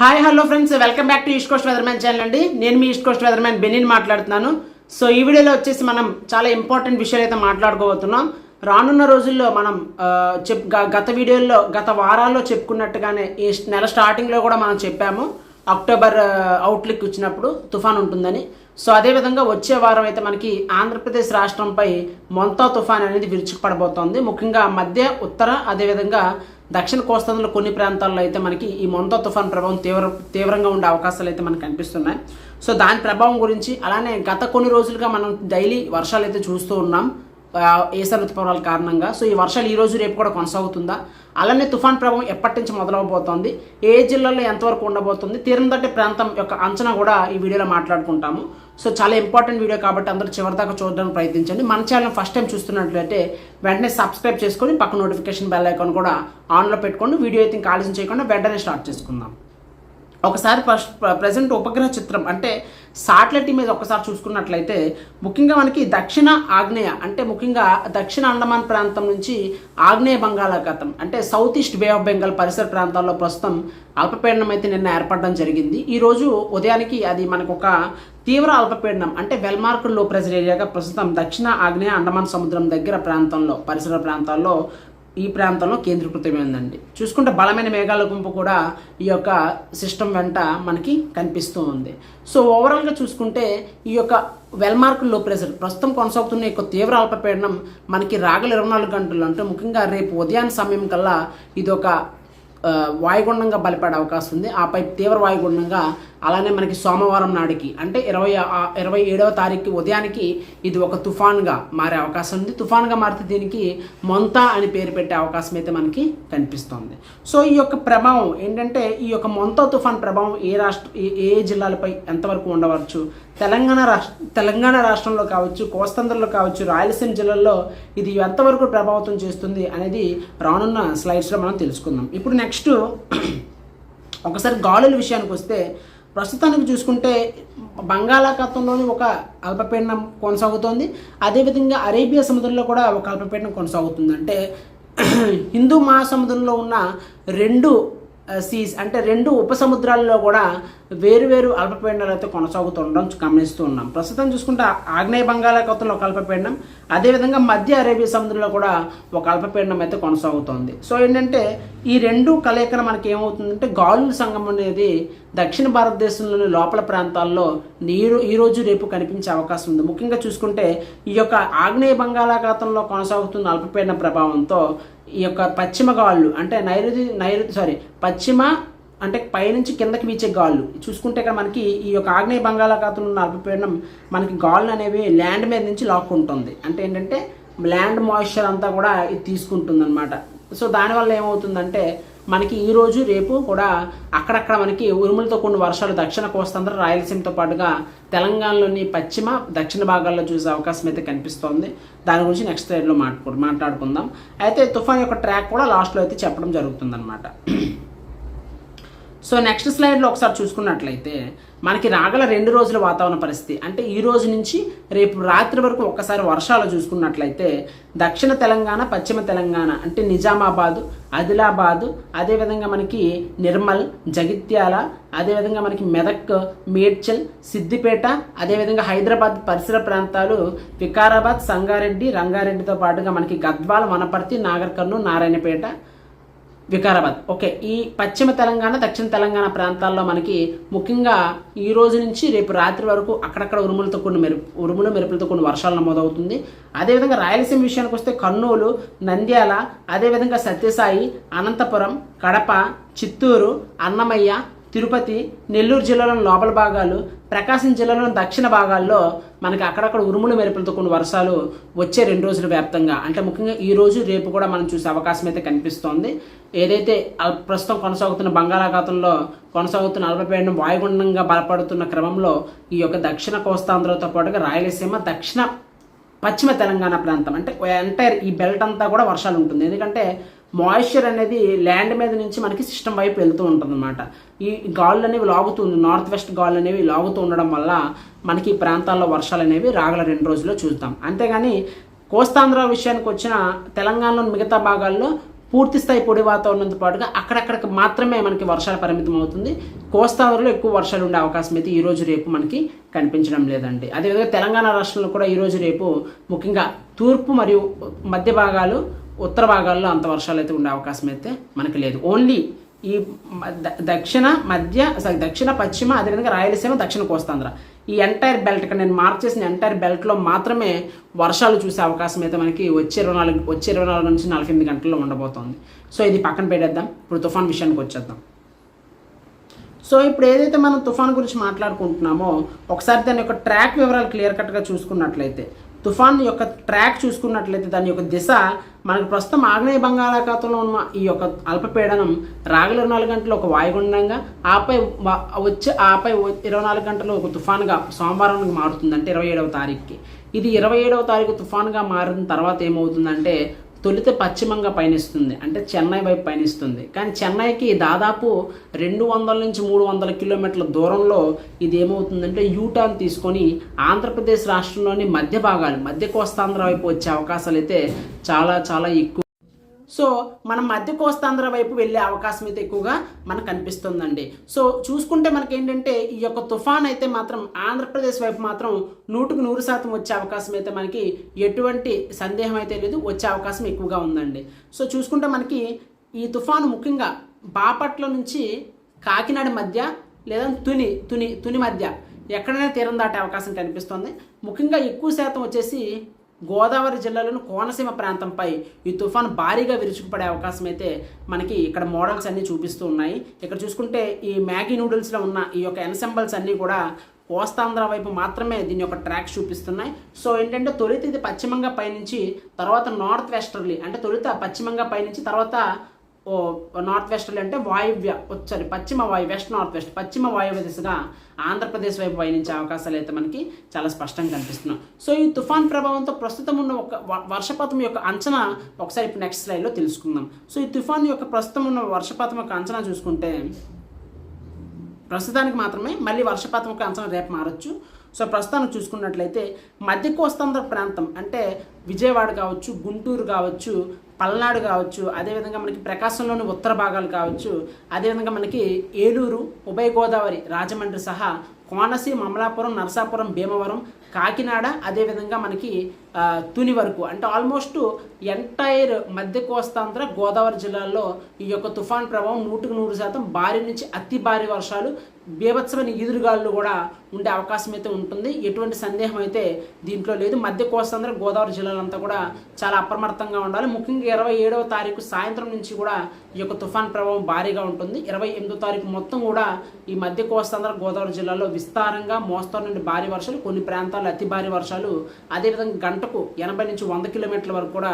Hi hello friends. Welcome back to east coast weatherman channel అండి. నేను మీ east coast weatherman బెనిన్ మాట్లాడుతున్నాను. సో ఈ వీడియోలో వచ్చేసి మనం చాలా ఇంపార్టెంట్ విషయాలు అయితే మాట్లాడుకోబోతున్నాం. రానున్న రోజుల్లో మనం చెప్ గ- గత వీడియోల్లో గత వారాల్లో చెప్పుకున్నట్టుగానే ఈ నెల స్టార్టింగ్లో కూడా మనం చెప్పాము. అక్టోబర్ అవుట్లుక్ ఇచ్చినప్పుడు తుఫాన్ ఉంటుందని. సో అదేవిధంగా వచ్చే వారం అయితే మనకి ఆంధ్రప్రదేశ్ రాష్ట్రంపై మొంతా తుఫాన్ అనేది విరుచుకుపడబోతోంది. ముఖ్యంగా మధ్య ఉత్తర అదేవిధంగా దక్షిణ కోస్తాంధ్రలో కొన్ని ప్రాంతాల్లో అయితే మనకి ఈ మొంతా తుఫాన్ ప్రభావం తీవ్ర తీవ్రంగా ఉండే అవకాశాలు అయితే మనకు కనిపిస్తున్నాయి. సో దాని ప్రభావం గురించి అలానే గత కొన్ని రోజులుగా మనం డైలీ వర్షాలు అయితే చూస్తూ ఉన్నాం. ఆ, ఏసర ఋతుపవనాల కారణంగా. సో ఈ వర్షాలు ఈ రోజు రేపు కూడా కొనసాగుతుందా? అలానే తుఫాన్ ప్రభావం ఎప్పటి నుంచి మొదలవబోతోంది? ఏ జిల్లాలో ఎంతవరకు ఉండబోతుంది? తీరం దట్టే ప్రాంతం యొక్క అంచనా కూడా ఈ వీడియోలో మాట్లాడుకుంటాము. సో చాలా ఇంపార్టెంట్ వీడియో కాబట్టి అందరూ చివరిదాకా చూడడానికి ప్రయత్నించండి. మన ఛానల్ ఫస్ట్ టైం చూస్తున్నట్లయితే వెంటనే సబ్స్క్రైబ్ చేసుకొని పక్క నోటిఫికేషన్ బెల్ ఐకాన్ కూడా ఆన్లో పెట్టుకోండి. వీడియో అయితే ఇంకా ఆలస్యం చేయకుండా వెంటనే స్టార్ట్ చేసుకుందాం. ఒకసారి ఫస్ట్ ప్రజెంట్ ఉపగ్రహ చిత్రం అంటే సాటిలైట్ ఇమేజ్ ఒకసారి చూసుకున్నట్లయితే ముఖ్యంగా మనకి దక్షిణ ఆగ్నేయ అంటే ముఖ్యంగా దక్షిణ అండమాన్ ప్రాంతం నుంచి ఆగ్నేయ బంగాళాఖాతం అంటే south east bay of Bengal పరిసర ప్రాంతాల్లో ప్రస్తుతం అల్పపీడనం అయితే నిన్న ఏర్పడడం జరిగింది. ఈరోజు ఉదయానికి అది మనకు ఒక తీవ్ర అల్పపీడనం అంటే వెల్మార్క్లో ప్రెజర్ ఏరియాగా ప్రస్తుతం దక్షిణ ఆగ్నేయ అండమాన్ సముద్రం దగ్గర ప్రాంతంలో పరిసర ప్రాంతాల్లో ఈ ప్రాంతంలో కేంద్రీకృతమైందండి. చూసుకుంటే బలమైన మేఘాల గుంపు కూడా ఈ యొక్క సిస్టమ్ వెంట మనకి కనిపిస్తూ ఉంది. సో ఓవరాల్గా చూసుకుంటే ఈ యొక్క వెల్మార్క్లో ప్రెషర్ ప్రస్తుతం కొనసాగుతున్న యొక్క తీవ్ర అల్పపీడనం మనకి రాగల ఇరవై నాలుగు గంటలు అంటే ముఖ్యంగా రేపు ఉదయాన్ని సమయం కల్లా ఇది ఒక వాయుగుండంగా బలపడే అవకాశం ఉంది. ఆపై తీవ్ర వాయుగుండంగా అలానే మనకి సోమవారం నాడికి అంటే ఇరవై ఇరవై ఏడవ తారీఖు ఉదయానికి ఇది ఒక తుఫాన్గా మారే అవకాశం ఉంది. తుఫాన్గా మారితే దీనికి మొంతా అని పేరు పెట్టే అవకాశం అయితే మనకి కనిపిస్తుంది. సో ఈ యొక్క ప్రభావం ఏంటంటే ఈ యొక్క మొంతా తుఫాన్ ప్రభావం ఏ రాష్ట్ర ఏ- ఏ జిల్లాలపై ఎంతవరకు ఉండవచ్చు? తెలంగాణ రాష్ట్ర తెలంగాణ రాష్ట్రంలో కావచ్చు కోస్తాంధ్రలో కావచ్చు రాయలసీమ జిల్లాల్లో ఇది ఎంతవరకు ప్రభావితం చేస్తుంది అనేది రానున్న స్లైడ్స్లో మనం తెలుసుకుందాం. ఇప్పుడు నెక్స్ట్ ఒకసారి గాలుల విషయానికి వస్తే ప్రస్తుతానికి చూసుకుంటే బంగాళాఖాతంలోని ఒక అల్పపీడనం కొనసాగుతోంది. అదేవిధంగా అరేబియా సముద్రంలో కూడా ఒక అల్పపీడనం కొనసాగుతుంది. అంటే హిందూ మహాసముద్రంలో ఉన్న రెండు సీస్ అంటే రెండు ఉపసముద్రాల్లో కూడా వేరు వేరు అల్పపీడనాలు అయితే కొనసాగుతుండడం గమనిస్తూ ఉన్నాం. ప్రస్తుతం చూసుకుంటే ఆగ్నేయ బంగాళాఖాతంలో ఒక అల్పపీడనం అదేవిధంగా మధ్య అరేబియా సముద్రంలో కూడా ఒక అల్పపీడనం అయితే కొనసాగుతోంది. సో ఏంటంటే ఈ రెండు కలయికన మనకి ఏమవుతుందంటే గాలుల సంఘం అనేది దక్షిణ భారతదేశంలోని లోపల ప్రాంతాల్లో నీరు ఈరోజు రేపు కనిపించే అవకాశం ఉంది. ముఖ్యంగా చూసుకుంటే ఈ యొక్క ఆగ్నేయ బంగాళాఖాతంలో కొనసాగుతున్న అల్పపీడన ప్రభావంతో ఈ యొక్క పశ్చిమ గాళ్ళు అంటే నైరుతి నైరుతి సారీ పశ్చిమ అంటే పైనుంచి కిందకి వీచే గాళ్ళు. చూసుకుంటే ఇక్కడ మనకి ఈ యొక్క ఆగ్నేయ బంగాళాఖాతంలో ఉన్న అల్పపీడనం మనకి గాళ్ళు అనేవి ల్యాండ్ మీద నుంచి లాక్కుంటుంది అంటే ఏంటంటే ల్యాండ్ మాయిశ్చర్ అంతా కూడా ఇది తీసుకుంటుంది అనమాట సో దానివల్ల ఏమవుతుందంటే మనకి ఈ రోజు రేపు కూడా అక్కడక్కడ మనకి ఉరుములతో కొన్ని వర్షాలు దక్షిణ కోస్తాంధ్ర రాయలసీమతో పాటుగా తెలంగాణలోని పశ్చిమ దక్షిణ భాగాల్లో చూసే అవకాశం అయితే కనిపిస్తోంది. దాని గురించి నెక్స్ట్ స్లైడ్లో మాట్లాడు మాట్లాడుకుందాం. అయితే తుఫాన్ యొక్క ట్రాక్ కూడా లాస్ట్లో అయితే చెప్పడం జరుగుతుందన్నమాట. సో నెక్స్ట్ స్లైడ్లో ఒకసారి చూసుకున్నట్లయితే మనకి రాగల రెండు రోజుల వాతావరణ పరిస్థితి. అంటే ఈ రోజు నుంచి రేపు రాత్రి వరకు ఒక్కసారి వర్షాలు చూసుకున్నట్లయితే దక్షిణ తెలంగాణ పశ్చిమ తెలంగాణ అంటే నిజామాబాదు ఆదిలాబాదు అదేవిధంగా మనకి నిర్మల్ జగిత్యాల అదేవిధంగా మనకి మెదక్ మేడ్చల్ సిద్దిపేట అదేవిధంగా హైదరాబాద్ పరిసర ప్రాంతాలు వికారాబాద్ సంగారెడ్డి రంగారెడ్డితో పాటుగా మనకి గద్వాల వనపర్తి నాగర్ నారాయణపేట వికారాబాద్. ఓకే ఈ పశ్చిమ తెలంగాణ దక్షిణ తెలంగాణ ప్రాంతాల్లో మనకి ముఖ్యంగా ఈ రోజు నుంచి రేపు రాత్రి వరకు అక్కడక్కడ ఉరుములతో కొన్ని మెరుపు ఉరుములు మెరుపులతో కొన్ని వర్షాలు నమోదవుతుంది. అదేవిధంగా రాయలసీమ విషయానికి వస్తే కర్నూలు నంద్యాల అదేవిధంగా సత్యసాయి అనంతపురం కడప చిత్తూరు అన్నమయ్య తిరుపతి నెల్లూరు జిల్లాలోని లోపల భాగాలు ప్రకాశం జిల్లాలోని దక్షిణ భాగాల్లో మనకి అక్కడక్కడ ఉరుములు మెరుపులతో కొన్ని వర్షాలు వచ్చే రెండు రోజుల వ్యాప్తంగా. అంటే ముఖ్యంగా ఈ రోజు రేపు కూడా మనం చూసే అవకాశం అయితే కనిపిస్తోంది. ఏదైతే అల్- ప్రస్తుతం కొనసాగుతున్న బంగాళాఖాతంలో కొనసాగుతున్న అల్పపీడనం వాయుగుండంగా బలపడుతున్న క్రమంలో ఈ యొక్క దక్షిణ కోస్తాంధ్రతో పాటుగా రాయలసీమ దక్షిణ పశ్చిమ తెలంగాణ ప్రాంతం అంటే ఎంటైర్ ఈ బెల్ట్ అంతా కూడా వర్షాలు ఉంటుంది. ఎందుకంటే మాయిశ్చర్ అనేది ల్యాండ్ మీద నుంచి మనకి సిస్టమ్ వైపు వెళ్తూ ఉంటుంది అనమాట ఈ గాళ్ళు అనేవి లాగుతూ నార్త్ వెస్ట్ గాళ్ళు అనేవి లాగుతూ ఉండడం వల్ల మనకి ఈ ప్రాంతాల్లో వర్షాలు అనేవి రాగల రెండు రోజుల్లో చూద్దాం అంతేగాని కోస్తాంధ్ర విషయానికి వచ్చిన తెలంగాణలోని మిగతా భాగాల్లో పూర్తి స్థాయి పొడి వాతావరణంతో పాటుగా అక్కడక్కడికి మాత్రమే మనకి వర్షాలు పరిమితం అవుతుంది. కోస్తాంధ్రలో ఎక్కువ వర్షాలు ఉండే అవకాశం అయితే ఈ రోజు రేపు మనకి కనిపించడం లేదండి. అదేవిధంగా తెలంగాణ రాష్ట్రంలో కూడా ఈరోజు రేపు ముఖ్యంగా తూర్పు మరియు మధ్య భాగాలు ఉత్తర భాగాల్లో అంత వర్షాలు అయితే ఉండే అవకాశం అయితే మనకి లేదు. ఓన్లీ ఈ దక్షిణ మధ్య సారీ దక్షిణ పశ్చిమ అదేవిధంగా రాయలసీమ దక్షిణ కోస్తాంధ్ర. ఈ ఎంటైర్ బెల్ట్ ఇక్కడ నేను మార్క్ చేసిన ఎంటైర్ బెల్ట్లో మాత్రమే వర్షాలు చూసే అవకాశం అయితే మనకి వచ్చే ఇరవై నాలుగు వచ్చే ఇరవై నాలుగు నుంచి నలభై ఎనిమిది గంటల్లో ఉండబోతోంది. సో ఇది పక్కన పెట్టేద్దాం. ఇప్పుడు తుఫాన్ విషయానికి వచ్చేద్దాం. సో ఇప్పుడు ఏదైతే మనం తుఫాన్ గురించి మాట్లాడుకుంటున్నామో ఒకసారి దాని యొక్క ట్రాక్ వివరాలు క్లియర్ కట్గా చూసుకున్నట్లయితే తుఫాన్ యొక్క ట్రాక్ చూసుకున్నట్లయితే దాని యొక్క దిశ మనకు ప్రస్తుతం ఆగ్నేయ బంగాళాఖాతంలో ఉన్న ఈ యొక్క అల్పపీడనం రాగల ఇరవై నాలుగు గంటలు ఒక వాయుగుండంగా ఆపై వచ్చే ఆపై ఇరవై నాలుగు గంటలు ఒక తుఫాన్గా సోమవారానికి మారుతుంది అంటే ఇరవై ఏడవ తారీఖుకి. ఇది ఇరవై ఏడవ తారీఖు తుఫాన్గా మారిన తర్వాత ఏమవుతుందంటే తొలిత పశ్చిమంగా పయనిస్తుంది. అంటే చెన్నై వైపు పయనిస్తుంది. కానీ చెన్నైకి దాదాపు రెండు వందల నుంచి మూడు వందల కిలోమీటర్ల దూరంలో ఇది ఏమవుతుందంటే యూటర్న్ తీసుకొని ఆంధ్రప్రదేశ్ రాష్ట్రంలోని మధ్య భాగాలు మధ్య కోస్తాంధ్ర వైపు వచ్చే అవకాశాలు అయితే చాలా చాలా ఎక్కువ సో మనం మధ్య కోస్తాంధ్ర వైపు వెళ్ళే అవకాశం అయితే ఎక్కువగా మనకు కనిపిస్తుందండి సో చూసుకుంటే మనకి ఏంటంటే ఈ యొక్క తుఫాన్ అయితే మాత్రం ఆంధ్రప్రదేశ్ వైపు మాత్రం నూటుకు నూరు శాతం వచ్చే అవకాశం అయితే మనకి ఎటువంటి సందేహం అయితే లేదు. వచ్చే అవకాశం ఎక్కువగా ఉందండి. సో చూసుకుంటే మనకి ఈ తుఫాను ముఖ్యంగా బాపట్ల నుంచి కాకినాడ మధ్య లేదా తుని తుని తుని మధ్య ఎక్కడైనా తీరం దాటే అవకాశం కనిపిస్తుంది. ముఖ్యంగా ఎక్కువ శాతం వచ్చేసి గోదావరి జిల్లాలోని కోనసీమ ప్రాంతంపై ఈ తుఫాన్ భారీగా విరుచుకుపడే అవకాశం అయితే మనకి ఇక్కడ మోడల్స్ అన్నీ చూపిస్తూ ఉన్నాయి. ఇక్కడ చూసుకుంటే ఈ మ్యాగీ నూడిల్స్లో ఉన్న ఈ యొక్క ఎన్సెంబల్స్ అన్నీ కూడా కోస్తాంధ్ర వైపు మాత్రమే దీని యొక్క ట్రాక్ చూపిస్తున్నాయి. సో ఏంటంటే తొలుత ఇది పశ్చిమంగా పయనించి తర్వాత నార్త్ వెస్టర్లీ అంటే తొలుత పశ్చిమంగా పయనించి తర్వాత నార్త్ వెస్టర్లీ అంటే వాయువ్య సారీ పశ్చిమ వాయు వెస్ట్ నార్త్ వెస్ట్ పశ్చిమ వాయువ్య దిశగా ఆంధ్రప్రదేశ్ వైపు పయనించే అవకాశాలు అయితే మనకి చాలా స్పష్టంగా కనిపిస్తున్నాయి. సో ఈ తుఫాన్ ప్రభావంతో ప్రస్తుతం ఉన్న ఒక వ- వర్షపాతం యొక్క అంచనా ఒకసారి ఇప్పుడు నెక్స్ట్ స్లైడ్లో తెలుసుకుందాం. సో ఈ తుఫాన్ యొక్క ప్రస్తుతం ఉన్న వర్షపాతం యొక్క అంచనా చూసుకుంటే ప్రస్తుతానికి మాత్రమే మళ్ళీ వర్షపాతం యొక్క అంచనా రేపు మారచ్చు. సో ప్రస్తుతానికి చూసుకున్నట్లయితే మధ్య కోస్తాంధ్ర ప్రాంతం అంటే విజయవాడ కావచ్చు గుంటూరు కావచ్చు పల్నాడు కావచ్చు అదేవిధంగా మనకి ప్రకాశంలోని ఉత్తర భాగాలు కావచ్చు అదేవిధంగా మనకి ఏలూరు ఉభయ గోదావరి రాజమండ్రి సహా కోనసీమ అమలాపురం నరసాపురం భీమవరం కాకినాడ అదేవిధంగా మనకి తుని వరకు అంటే ఆల్మోస్ట్ ఎంటైర్ మధ్య కోస్తాంధ్ర గోదావరి జిల్లాల్లో ఈ యొక్క తుఫాన్ ప్రభావం నూటికి నూరు శాతం భారీ నుంచి అతి భారీ వర్షాలు బీభత్సమైన ఈదురుగాలు కూడా ఉండే అవకాశం అయితే ఉంటుంది. ఎటువంటి సందేహం అయితే దీంట్లో లేదు. మధ్య కోస్తాంధ్ర గోదావరి జిల్లాలంతా కూడా చాలా అప్రమత్తంగా ఉండాలి. ముఖ్యంగా ఇరవై ఏడవ తారీఖు సాయంత్రం నుంచి కూడా ఈ యొక్క తుఫాన్ ప్రభావం భారీగా ఉంటుంది. ఇరవై ఎనిమిదో తారీఖు మొత్తం కూడా ఈ మధ్య కోస్తాంధ్ర గోదావరి జిల్లాలో విస్తారంగా మోస్తరు నుండి భారీ వర్షాలు కొన్ని ప్రాంతాల్లో అతి భారీ వర్షాలు అదేవిధంగా గంటకు ఎనభై నుంచి వంద కిలోమీటర్ల వరకు కూడా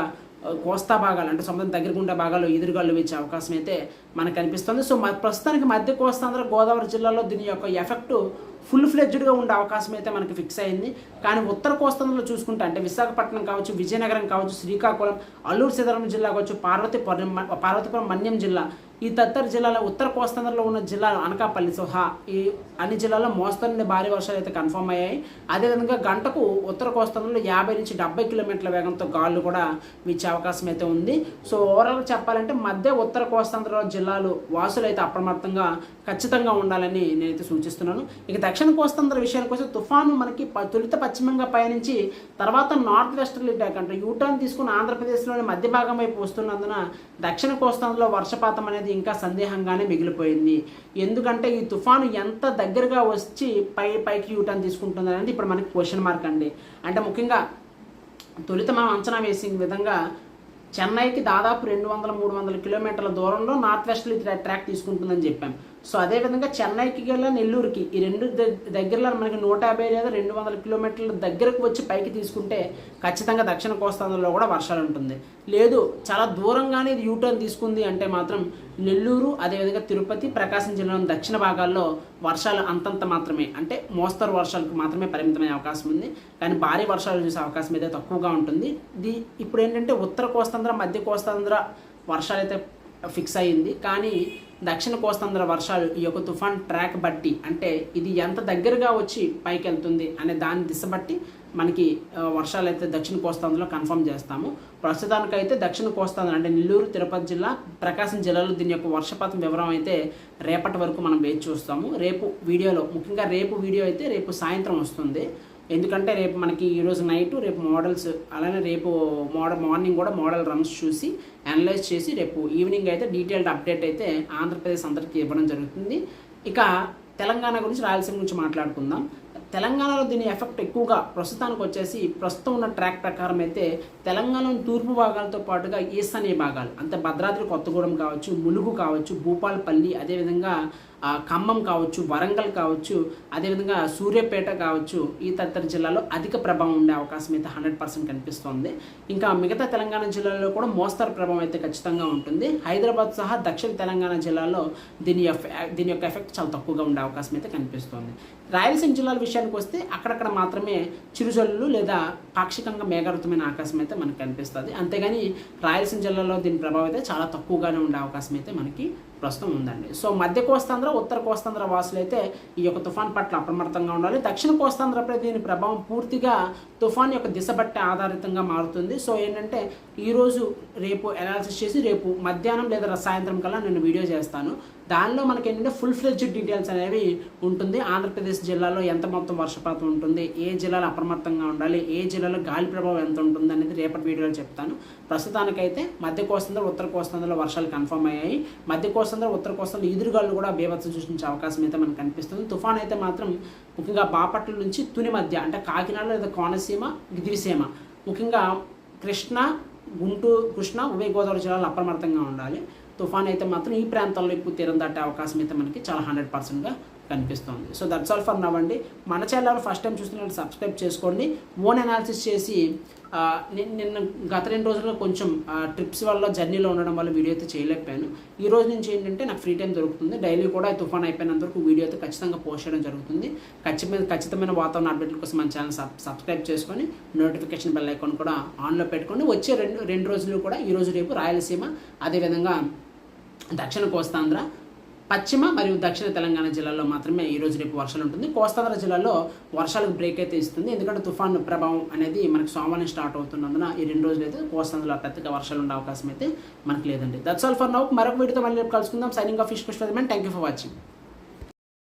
కోస్తా భాగాలు అంటే సముద్రం దగ్గర ఉండే భాగాలు ఎదురుగాళ్ళు వచ్చే అవకాశం అయితే మనకు అనిపిస్తుంది. సో మ- ప్రస్తుతానికి మధ్య కోస్తాంధ్ర గోదావరి జిల్లాలో దీని యొక్క ఎఫెక్ట్ ఫుల్ ఫ్లెడ్జ్డ్గా ఉండే అవకాశం అయితే మనకి ఫిక్స్ అయింది. కానీ ఉత్తర కోస్తాంధ్రలో చూసుకుంటే అంటే విశాఖపట్నం కావచ్చు విజయనగరం కావచ్చు శ్రీకాకుళం అల్లూరు సీతారాం జిల్లా కావచ్చు పార్వతీపురం పార్వతీపురం మన్యం జిల్లా ఈ తదితర జిల్లాలో ఉత్తర కోస్తాంధ్రలో ఉన్న జిల్లాలు అనకాపల్లి సహా ఈ అన్ని జిల్లాల్లో మోస్తరు నుండి భారీ వర్షాలు అయితే కన్ఫర్మ్ అయ్యాయి. అదేవిధంగా గంటకు ఉత్తర కోస్తాంధ్రలో యాభై నుంచి డెబ్బై కిలోమీటర్ల వేగంతో గాలు కూడా వీచే అవకాశం అయితే ఉంది. సో ఓవరాల్గా చెప్పాలంటే మధ్య ఉత్తర కోస్తాంధ్ర జిల్లాలు వాసులైతే అప్రమత్తంగా ఖచ్చితంగా ఉండాలని నేనైతే సూచిస్తున్నాను. ఇక దక్షిణ కోస్తాంధ్ర విషయానికి వస్తే తుఫాను మనకి తొలిత పశ్చిమంగా పయనించి తర్వాత నార్త్ వెస్టర్లీ అంటే యూటర్న్ తీసుకుని ఆంధ్రప్రదేశ్లోని మధ్య భాగం వైపు వస్తున్నందున దక్షిణ కోస్తాంధ్రలో వర్షపాతం అనేది ఇంకా సందేహంగానే మిగిలిపోయింది. ఎందుకంటే ఈ తుఫాను ఎంత దగ్గరగా వచ్చి పై పైకి యూటర్న్ తీసుకుంటుంది అనేది ఇప్పుడు మనకి క్వశ్చన్ మార్క్ అండి. అంటే ముఖ్యంగా తొలిత మనం అంచనా వేసిన విధంగా చెన్నైకి దాదాపు రెండు వందల మూడు వందల కిలోమీటర్ల దూరంలో నార్త్ వెస్ట్లీ ట్రాక్ తీసుకుంటుందని చెప్పాం. సో అదేవిధంగా చెన్నైకి గల నెల్లూరుకి ఈ రెండు దగ్గరలో మనకి నూట యాభై లేదా రెండు వందల కిలోమీటర్ల దగ్గరకు వచ్చి పైకి తీసుకుంటే ఖచ్చితంగా దక్షిణ కోస్తాంధ్రలో కూడా వర్షాలు ఉంటుంది. లేదు చాలా దూరంగానే ఇది యూటర్న్ తీసుకుంది అంటే మాత్రం నెల్లూరు అదేవిధంగా తిరుపతి ప్రకాశం జిల్లాలోని దక్షిణ భాగాల్లో వర్షాలు అంతంత మాత్రమే. అంటే మోస్తరు వర్షాలకు మాత్రమే పరిమితమయ్యే అవకాశం ఉంది. కానీ భారీ వర్షాలు చూసే అవకాశం అయితే తక్కువగా ఉంటుంది. ది ఇప్పుడు ఏంటంటే ఉత్తర కోస్తాంధ్ర మధ్య కోస్తాంధ్ర వర్షాలు అయితే ఫిక్స్ అయ్యింది. కానీ దక్షిణ కోస్తాంధ్ర వర్షాలు ఈ యొక్క తుఫాన్ ట్రాక్ బట్టి అంటే ఇది ఎంత దగ్గరగా వచ్చి పైకి వెళ్తుంది అనే దాని దిశ బట్టి మనకి వర్షాలు అయితే దక్షిణ కోస్తాంధ్రలో కన్ఫర్మ్ చేస్తాము. ప్రస్తుతానికైతే దక్షిణ కోస్తాంధ్ర అంటే నెల్లూరు తిరుపతి జిల్లా ప్రకాశం జిల్లాలో దీని యొక్క వర్షపాతం వివరం అయితే రేపటి వరకు మనం వేచి చూస్తాము. రేపు వీడియోలో ముఖ్యంగా రేపు వీడియో అయితే రేపు సాయంత్రం వస్తుంది. ఎందుకంటే రేపు మనకి ఈరోజు నైట్ రేపు మోడల్స్ అలానే రేపు మోడల్ మార్నింగ్ కూడా మోడల్ రన్స్ చూసి అనలైజ్ చేసి రేపు ఈవినింగ్ అయితే డీటెయిల్డ్ అప్డేట్ అయితే ఆంధ్రప్రదేశ్ అందరికీ ఇవ్వడం జరుగుతుంది. ఇక తెలంగాణ గురించి రాయలసీమ గురించి మాట్లాడుకుందాం. తెలంగాణలో దీని ఎఫెక్ట్ ఎక్కువగా ప్రస్తుతానికి వచ్చేసి ప్రస్తుతం ఉన్న ట్రాక్ ప్రకారం అయితే తెలంగాణలోని తూర్పు భాగాలతో పాటుగా ఈశాన్య భాగాలు అంటే భద్రాద్రి కొత్తగూడెం కావచ్చు ములుగు కావచ్చు భూపాలపల్లి అదేవిధంగా ఖమ్మం కావచ్చు వరంగల్ కావచ్చు అదేవిధంగా సూర్యాపేట కావచ్చు ఈ తదితర జిల్లాలో అధిక ప్రభావం ఉండే అవకాశం అయితే హండ్రెడ్ పర్సెంట్ కనిపిస్తోంది. ఇంకా మిగతా తెలంగాణ జిల్లాలో కూడా మోస్తరు ప్రభావం అయితే ఖచ్చితంగా ఉంటుంది. హైదరాబాద్ సహా దక్షిణ తెలంగాణ జిల్లాలో దీని దీని యొక్క ఎఫెక్ట్ చాలా తక్కువగా ఉండే అవకాశం అయితే కనిపిస్తోంది. రాయలసీమ జిల్లాల విషయానికి వస్తే అక్కడక్కడ మాత్రమే చిరుజల్లు లేదా పాక్షికంగా మేఘావృతమైన ఆకాశం అయితే మనకు కనిపిస్తుంది. అంతేగాని రాయలసీమ జిల్లాలో దీని ప్రభావం అయితే చాలా తక్కువగానే ఉండే అవకాశం అయితే మనకి ప్రస్తుతం ఉందండి. సో మధ్య కోస్తాంధ్ర ఉత్తర కోస్తాంధ్ర వాసులు అయితే ఈ యొక్క తుఫాన్ పట్ల అప్రమత్తంగా ఉండాలి. దక్షిణ కోస్తాంధ్రపై దీని ప్రభావం పూర్తిగా తుఫాన్ యొక్క దిశ బట్టి ఆధారితంగా మారుతుంది. సో ఏంటంటే ఈరోజు రేపు అనాలిసిస్ చేసి రేపు మధ్యాహ్నం లేదా సాయంత్రం కల్లా నేను వీడియో చేస్తాను. దానిలో మనకి ఏంటంటే ఫుల్ ఫ్లెడ్జ్డ్ డీటెయిల్స్ అనేవి ఉంటుంది. ఆంధ్రప్రదేశ్ జిల్లాలో ఎంత మొత్తం వర్షపాతం ఉంటుంది ఏ జిల్లాలో అప్రమత్తంగా ఉండాలి ఏ జిల్లాలో గాలి ప్రభావం ఎంత ఉంటుంది అనేది రేపటి వీడియోలో చెప్తాను. ప్రస్తుతానికైతే మధ్య కోస్తాంధ్ర ఉత్తర కోస్తాంధ్రలో వర్షాలు కన్ఫర్మ్ అయ్యాయి. మధ్య కోస్తాంధ్ర ఉత్తర కోస్తాంధ్ర ఎదురుగాలు కూడా బీభత్సం సృష్టించే అవకాశం అయితే మనకు కనిపిస్తుంది. తుఫాన్ అయితే మాత్రం ముఖ్యంగా బాపట్ల నుంచి తుని మధ్య అంటే కాకినాడ లేదా కోనసీమ గిరిసీమ. ముఖ్యంగా కృష్ణ గుంటూరు కృష్ణ ఉభయ గోదావరి జిల్లాలో అప్రమత్తంగా ఉండాలి. తుఫాన్ అయితే మాత్రం ఈ ప్రాంతంలో ఎక్కువ తీరం దాటే అవకాశం అయితే మనకి చాలా హండ్రెడ్ పర్సెంట్గా కనిపిస్తుంది. సో దట్స్ ఆల్ ఫర్ నవ్వండి మన ఛానల్ ఫస్ట్ టైం చూస్తున్నట్టు సబ్స్క్రైబ్ చేసుకోండి. ఓన్ అనాలిసిస్ చేసి నిన్న గత రెండు రోజుల్లో కొంచెం ట్రిప్స్ వల్ల జర్నీలో ఉండడం వల్ల వీడియో అయితే చేయలేకపోయాను. ఈ రోజు నుంచి ఏంటంటే నాకు ఫ్రీ టైం దొరుకుతుంది. డైలీ కూడా తుఫాన్ అయిపోయినంత వరకు వీడియో అయితే ఖచ్చితంగా పోస్ట్ చేయడం జరుగుతుంది. ఖచ్చితమైన ఖచ్చితమైన వాతావరణ అప్డేట్ల కోసం మన ఛానల్ సబ్ సబ్స్క్రైబ్ చేసుకొని నోటిఫికేషన్ బెల్ ఐకాన్ కూడా ఆన్లో పెట్టుకొని వచ్చే రెండు రెండు రోజులు కూడా ఈ రోజు రేపు రాయలసీమ అదేవిధంగా దక్షిణ కోస్తాంధ్ర పశ్చిమ మరియు దక్షిణ తెలంగాణ జిల్లాలో మాత్రమే ఈ రోజు రేపు వర్షాలు ఉంటుంది. కోస్తాంధ్ర జిల్లాలో వర్షాలకు బ్రేక్ అయితే ఇస్తుంది. ఎందుకంటే తుఫాన్ ప్రభావం అనేది మనకి సోమవారం స్టార్ట్ అవుతున్నందున ఈ రెండు రోజులు అయితే కోస్తాంధ్రలో పెద్దగా వర్షాలు ఉండే అవకాశం అయితే మనకు లేదండి. దట్స్ ఆల్ ఫర్ నౌ మరొక వీడియోతో మళ్ళీ రేపు కలుసుకుందాం. Signing off fish thank you for watching